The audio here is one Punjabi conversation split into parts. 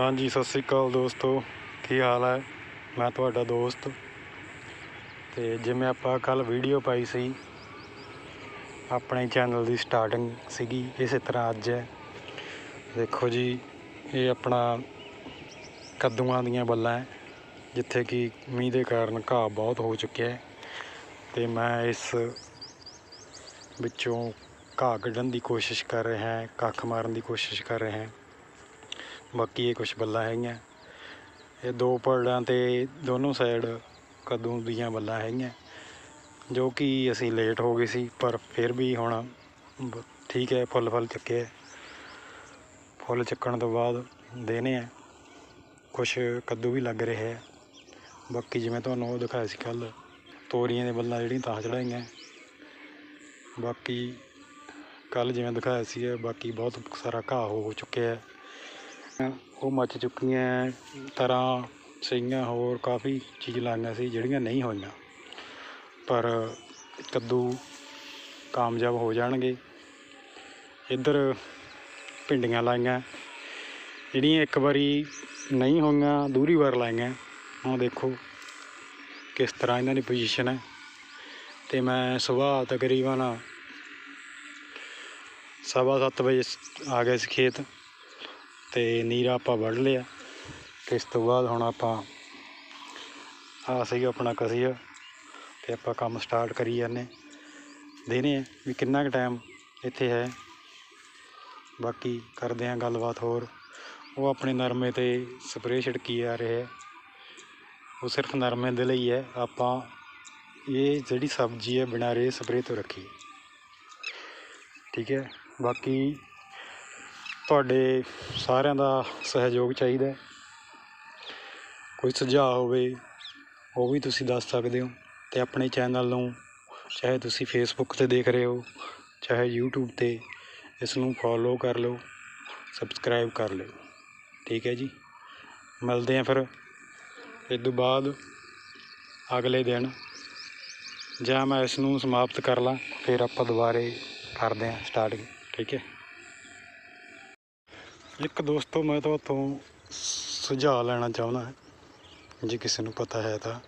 ਹਾਂਜੀ, ਸਤਿ ਸ੍ਰੀ ਅਕਾਲ ਦੋਸਤੋ। ਕੀ ਹਾਲ ਹੈ? ਮੈਂ ਤੁਹਾਡਾ ਦੋਸਤ। ਤੇ ਜਿਵੇਂ ਆਪਾਂ ਕੱਲ ਵੀਡੀਓ ਪਾਈ ਸੀ, ਆਪਣੇ ਚੈਨਲ ਦੀ ਸਟਾਰਟਿੰਗ ਸੀਗੀ, ਇਸੇ ਤਰ੍ਹਾਂ ਅੱਜ ਹੈ। ਦੇਖੋ ਜੀ, ਇਹ ਆਪਣਾ ਕੱਦੂਆਂ ਦੀਆਂ ਬੱਲਾਂ ਹੈ, ਜਿੱਥੇ ਕਿ ਮੀਂਹ ਦੇ ਕਾਰਨ ਘਾਹ ਬਹੁਤ ਹੋ ਚੁੱਕਿਆ ਹੈ। ਤੇ ਮੈਂ ਇਸ ਵਿੱਚੋਂ ਘਾਹ ਕੱਢਣ ਦੀ ਕੋਸ਼ਿਸ਼ ਕਰ ਰਿਹਾ ਹਾਂ ਕੱਖ ਮਾਰਨ ਦੀ ਕੋਸ਼ਿਸ਼ ਕਰ ਰਿਹਾ। ਹਾਂ ਬਾਕੀ ਇਹ ਕੁਝ ਬੱਲਾਂ ਹੈਗੀਆਂ। ਇਹ ਦੋ ਪੜਾਂ ਤੇ ਦੋਨੋਂ ਸਾਈਡ ਕੱਦੂ ਦੀਆਂ ਬੱਲਾਂ ਹੈਗੀਆਂ। ਜੋ ਕਿ ਅਸੀਂ ਲੇਟ ਹੋ ਗਏ ਸੀ, ਪਰ ਫਿਰ ਵੀ ਹੁਣ ਬ- ਠੀਕ ਹੈ, ਫੁੱਲ ਫੁੱਲ ਚੱਕੇ ਫੁੱਲ ਚੱਕਣ ਤੋਂ ਬਾਅਦ ਦੇਣੇ ਆ। ਕੁਝ ਕੱਦੂ ਵੀ ਲੱਗ ਰਹੇ ਹੈ। ਬਾਕੀ ਜਿਵੇਂ ਤੁਹਾਨੂੰ ਉਹ ਦਿਖਾਇਆ ਸੀ ਕੱਲ ਤੋਰੀਆਂ ਦੇ ਬੱਲਾਂ ਜਿਹੜੀਆਂ ਤਾਂ ਚੜਾਈਆਂ। ਬਾਕੀ ਕੱਲ ਜਿਵੇਂ ਦਿਖਾਇਆ ਸੀ ਬਾਕੀ ਬਹੁਤ ਸਾਰਾ ਘਾਹ ਹੋ ਚੁੱਕਿਆ ਹੈ। ਉਹ ਮੱਚ ਚੁੱਕੀਆਂ, ਤਰ੍ਹਾਂ ਸਈਆਂ ਹੋਰ ਕਾਫੀ ਚੀਜ਼ ਲਾਈਆਂ ਸੀ, ਜਿਹੜੀਆਂ ਨਹੀਂ ਹੋਈਆਂ। ਪਰ ਕੱਦੂ ਕਾਮਯਾਬ ਹੋ ਜਾਣਗੇ। ਇੱਧਰ ਭਿੰਡੀਆਂ ਲਾਈਆਂ। ਜਿਹੜੀਆਂ ਇੱਕ ਵਾਰੀ ਨਹੀਂ ਹੋਈਆਂ, ਦੂਰੀ ਵਾਰ ਲਾਈਆਂ। ਹੁਣ ਦੇਖੋ ਕਿਸ ਤਰ੍ਹਾਂ ਇਹਨਾਂ ਦੀ ਪੋਜੀਸ਼ਨ ਹੈ। ਤੇ ਮੈਂ ਸਵੇਰ ਤਕਰੀਬਨ ਸਵਾ ਸੱਤ ਵਜੇ ਆ ਗਿਆ ਸੀ ਖੇਤ। ਤੇ ਨੀਰਾ ਆਪਾਂ ਵੱਢ ਲਿਆ। ਤੇ ਇਸ ਤੋਂ ਬਾਅਦ ਹੁਣ ਆਪਾਂ ਆ ਸਹੀ ਆਪਣਾ ਕਸੀਆ ਤੇ ਆਪਾਂ ਕੰਮ ਸਟਾਰਟ ਕਰੀ ਜਾਂਦੇ। ਦੇਨੇ ਆ ਵੀ ਕਿੰਨਾ ਕੁ ਟਾਈਮ ਇੱਥੇ ਹੈ। ਬਾਕੀ ਕਰਦੇ ਆ ਗੱਲਬਾਤ ਹੋਰ। ਉਹ ਆਪਣੇ ਨਰਮੇ ਤੇ ਸਪਰੇਅ ਛਿੜਕੀ ਆ ਰਿਹਾ ਹੈ। ਉਹ ਸਿਰਫ ਨਰਮੇ ਦੇ ਲਈ ਹੈ। ਆਪਾਂ ਇਹ ਜਿਹੜੀ ਸਬਜ਼ੀ ਹੈ ਬਿਨਾਂ ਰੇ ਸਪਰੇਅ ਤੋਂ ਰੱਖੀ। ਠੀਕ ਹੈ। ਬਾਕੀ ਤੁਹਾਡੇ ਸਾਰਿਆਂ ਦਾ ਸਹਿਯੋਗ ਚਾਹੀਦਾ ਕੋਈ ਸੁਝਾਅ ਹੋਵੇ, ਉਹ ਵੀ ਤੁਸੀਂ ਦੱਸ ਸਕਦੇ ਹੋ ਅਤੇ ਆਪਣੇ ਚੈਨਲ ਨੂੰ, ਚਾਹੇ ਤੁਸੀਂ ਫੇਸਬੁੱਕ ਤੇ ਦੇਖ ਰਹੇ ਹੋ, ਚਾਹੇ YouTube ਤੇ, ਇਸ ਨੂੰ ਫੋਲੋ ਕਰ ਲਓ ਸਬਸਕ੍ਰਾਈਬ ਕਰ ਲਿਓ। ਠੀਕ ਹੈ ਜੀ? ਮਿਲਦੇ ਆ ਫਿਰ। ਇਸ ਤੋਂ ਬਾਅਦ ਅਗਲੇ ਦਿਨ। ਜਾਂ ਮੈਂ ਇਸ ਨੂੰ ਸਮਾਪਤ ਕਰ ਲਾਂ, ਫਿਰ ਆਪਾਂ ਦੁਬਾਰੇ ਕਰਦੇ ਹਾਂ ਸਟਾਰਟ ਠੀਕ ਹੈ? ਇੱਕ ਦੋਸਤੋ, ਮੈਂ ਤੁਹਾਤੋਂ ਸੁਝਾਅ ਲੈਣਾ ਚਾਹੁੰਦਾ ਹਾਂ। ਜੇ ਕਿਸੇ ਨੂੰ ਪਤਾ ਹੈ ਤਾਂ।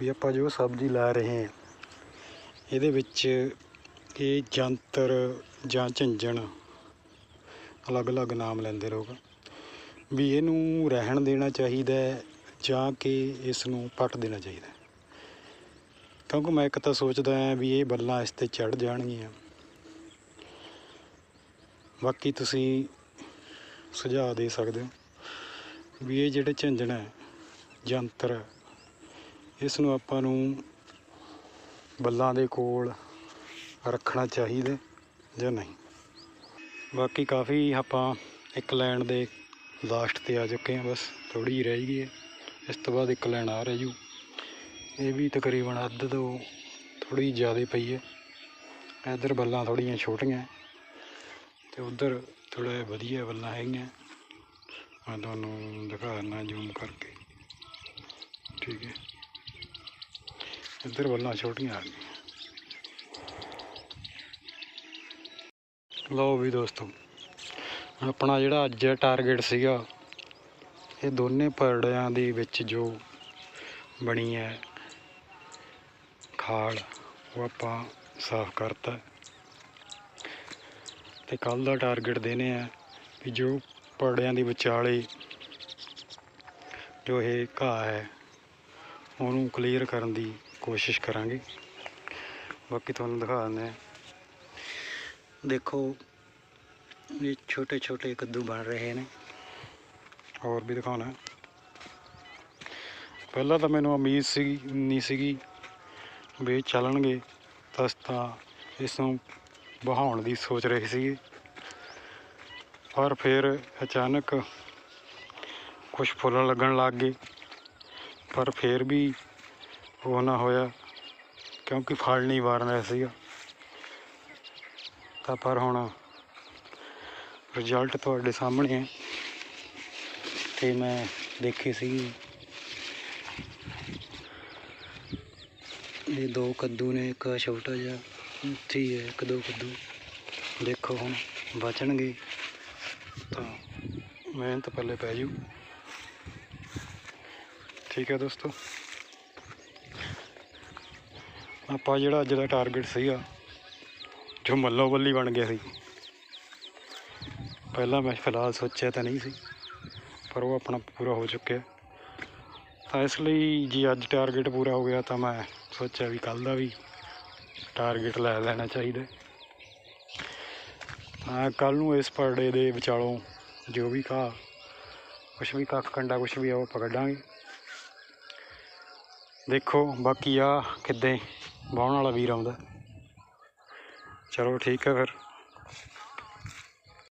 ਵੀ ਆਪਾਂ ਜੋ ਸਬਜ਼ੀ ਲਾ ਰਹੇ ਹਾਂ, ਇਹਦੇ ਵਿੱਚ ਇਹ ਜੰਤਰ ਜਾਂ ਝੰਜਣ ਅਲੱਗ-ਅਲੱਗ ਨਾਮ ਲੈਂਦੇ ਲੋਕ ਵੀ ਇਹਨੂੰ ਰਹਿਣ ਦੇਣਾ ਚਾਹੀਦਾ ਜਾਂ ਕਿ ਇਸ ਨੂੰ ਪੱਟ ਦੇਣਾ ਚਾਹੀਦਾ ਕਿਉਂਕਿ ਮੈਂ ਇੱਕ ਤਾਂ ਸੋਚਦਾ ਹਾਂ ਵੀ ਇਹ ਬੱਲਾਂ ਇਸ ਤੇ ਚੜ ਜਾਣਗੀਆਂ। ਬਾਕੀ ਤੁਸੀਂ ਸੁਝਾਅ ਦੇ ਸਕਦੇ ਹੋ ਵੀ ਇਹ ਜਿਹੜੇ ਝੰਜਣ ਹੈ ਜੰਤਰ ਹੈ, ਇਸ ਨੂੰ ਆਪਾਂ ਨੂੰ ਬੱਲਾਂ ਦੇ ਕੋਲ ਰੱਖਣਾ ਚਾਹੀਦਾ ਜਾਂ ਨਹੀਂ? ਬਾਕੀ ਕਾਫੀ ਆਪਾਂ ਇੱਕ ਲਾਈਨ ਦੇ ਲਾਸਟ ਤੇ ਆ ਚੁੱਕੇ ਹਾਂ ਬਸ ਥੋੜੀ ਜਿਹੀ ਰਹਿ ਗਈ ਹੈ। ਇਸ ਤੋਂ ਬਾਅਦ ਇੱਕ ਲਾਈਨ ਆ ਰਹਿ ਜੂ। ਇਹ ਵੀ ਤਕਰੀਬਨ ਅੱਧ ਤੋਂ ਥੋੜੀ ਜ਼ਿਆਦਾ ਪਈ ਹੈ। ਇੱਧਰ ਬੱਲਾਂ ਥੋੜੀਆਂ ਛੋਟੀਆਂ ਤੇ ਉਧਰ ਥੋੜਾ ਵਧੀਆ ਵੱਲਾਂ ਹੈਗੀਆਂ। ਮੈਂ ਤੁਹਾਨੂੰ ਦਿਖਾ ਦਿੰਦਾ ਜ਼ੂਮ ਕਰਕੇ। ਠੀਕ ਹੈ। ਇੱਧਰ ਵੱਲਾਂ ਛੋਟੀਆਂ ਆ ਗਈਆਂ। ਲਓ ਵੀ ਦੋਸਤੋ, ਆਪਣਾ ਜਿਹੜਾ ਅੱਜ ਟਾਰਗੇਟ ਸੀਗਾ, ਇਹ ਦੋਨੇ ਪਰੜਿਆਂ ਦੇ ਵਿੱਚ ਜੋ ਬਣੀ ਹੈ, ਖਾਲ, ਉਹ ਆਪਾਂ ਸਾਫ਼ ਕਰਤਾ। ਤੇ ਕੱਲ ਦਾ ਟਾਰਗੇਟ ਦੇਣੇ ਆ ਵੀ ਜੋ ਪੜਿਆਂ ਦੇ ਵਿਚਾਲੇ ਜੋ ਇਹ ਘਾਹ ਹੈ, ਉਹਨੂੰ ਕਲੀਅਰ ਕਰਨ ਦੀ ਕੋਸ਼ਿਸ਼ ਕਰਾਂਗੇ। ਬਾਕੀ ਤੁਹਾਨੂੰ ਦਿਖਾ ਦਿੰਦੇ ਹਾਂ ਦੇਖੋ, ਇਹ ਛੋਟੇ ਛੋਟੇ ਕੱਦੂ ਬਣ ਰਹੇ ਨੇ। ਹੋਰ ਵੀ ਦਿਖਾਉਣਾ। ਪਹਿਲਾਂ ਤਾਂ ਮੈਨੂੰ ਉਮੀਦ ਸੀ ਨਹੀਂ ਸੀਗੀ ਵੀ ਚੱਲਣਗੇ, ਤਾਂ ਇਸ ਨੂੰ ਬਹਾਉਣ ਦੀ ਸੋਚ ਰਹੇ ਸੀਗੇ। ਪਰ ਫਿਰ ਅਚਾਨਕ ਕੁਝ ਫੁੱਲ ਲੱਗਣ ਲੱਗ ਗਏ। ਪਰ ਫਿਰ ਵੀ ਉਹ ਨਾ ਹੋਇਆ, ਕਿਉਂਕਿ ਫਲ ਨਹੀਂ ਵਾਰਨ ਰਿਹਾ ਸੀਗਾ। ਤਾਂ ਪਰ ਹੁਣ ਰਿਜ਼ਲਟ ਤੁਹਾਡੇ ਸਾਹਮਣੇ ਹੈ। ਤੇ ਮੈਂ ਦੇਖੀ ਸੀ ਇਹ ਦੋ ਕੱਦੂ ਨੇ, ਇੱਕ ਛੋਟਾ ਜਿਹਾ, ਉੱਥੇ ਹੀ ਹੈ, ਇੱਕ ਦੋ ਕੱਦੂ। ਦੇਖੋ ਹੁਣ ਬਚਣਗੇ। ਤਾਂ ਮਿਹਨਤ ਪੱਲੇ ਪੈ ਜੂ। ਠੀਕ ਹੈ ਦੋਸਤੋ। ਆਪਾਂ ਜਿਹੜਾ ਅੱਜ ਦਾ ਟਾਰਗੇਟ ਸੀਗਾ, ਜੋ ਮੱਲੋ ਬੱਲੀ ਬਣ ਗਿਆ ਸੀ। ਪਹਿਲਾਂ ਮੈਂ ਫਿਲਹਾਲ ਸੋਚਿਆ ਤਾਂ ਨਹੀਂ ਸੀ, ਪਰ ਉਹ ਆਪਣਾ ਪੂਰਾ ਹੋ ਚੁੱਕਿਆ। ਤਾਂ ਇਸ ਲਈ ਜੇ ਅੱਜ ਟਾਰਗੇਟ ਪੂਰਾ ਹੋ ਗਿਆ ਤਾਂ ਮੈਂ ਸੋਚਿਆ ਵੀ ਕੱਲ ਦਾ ਵੀ ਟਾਰਗੇਟ ਲੈ ਲੈਣਾ ਚਾਹੀਦਾ। ਤਾਂ ਕੱਲ ਨੂੰ ਇਸ ਪਰਡੇ ਦੇ ਵਿਚਾਲੋਂ ਜੋ ਵੀ ਘਾਹ ਕੁਛ ਵੀ ਕੱਖ ਕੰਡਾ ਕੁਛ ਵੀ ਆ, ਉਹ ਆਪਾਂ ਕੱਢਾਂਗੇ। ਦੇਖੋ ਬਾਕੀ ਆ ਕਿੱਦਾਂ ਵਾਹੁਣ ਵਾਲਾ ਵੀਰ ਆਉਂਦਾ। ਚਲੋ ਠੀਕ ਹੈ ਫਿਰ।